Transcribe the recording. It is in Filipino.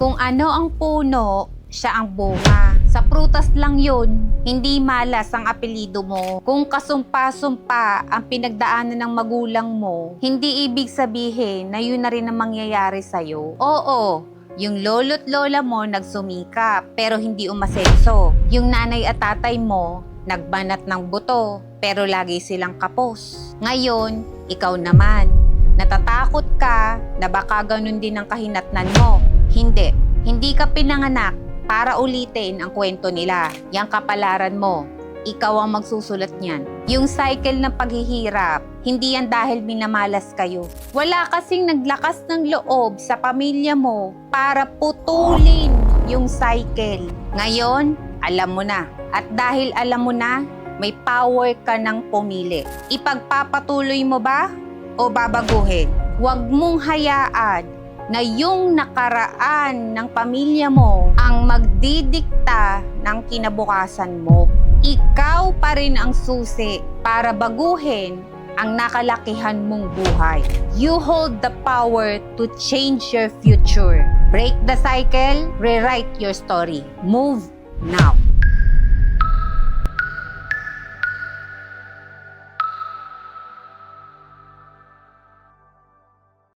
Kung ano ang puno, siya ang bunga. Sa prutas lang yun, hindi malas ang apelido mo. Kung kasumpa-sumpa ang pinagdaanan ng magulang mo, hindi ibig sabihin na yun na rin ang mangyayari sa'yo. Oo, yung lolo't lola mo nagsumikap pero hindi umasenso. Yung nanay at tatay mo nagbanat ng buto pero lagi silang kapos. Ngayon, ikaw naman. Natatakot ka na baka ganun din ang kahinatnan mo. Hindi. Hindi ka pinanganak para ulitin ang kwento nila. Yang kapalaran mo. Ikaw ang magsusulat niyan. Yung cycle ng paghihirap, hindi yan dahil minamalas kayo. Wala kasing naglakas ng loob sa pamilya mo para putulin yung cycle. Ngayon, alam mo na. At dahil alam mo na, may power ka ng pumili. Ipagpapatuloy mo ba o babaguhin? Huwag mong hayaan na yung nakaraan ng pamilya mo ang magdidikta ng kinabukasan mo. Ikaw pa rin ang susi para baguhin ang nakalakihan mong buhay. You hold the power to change your future. Break the cycle, rewrite your story. Move now.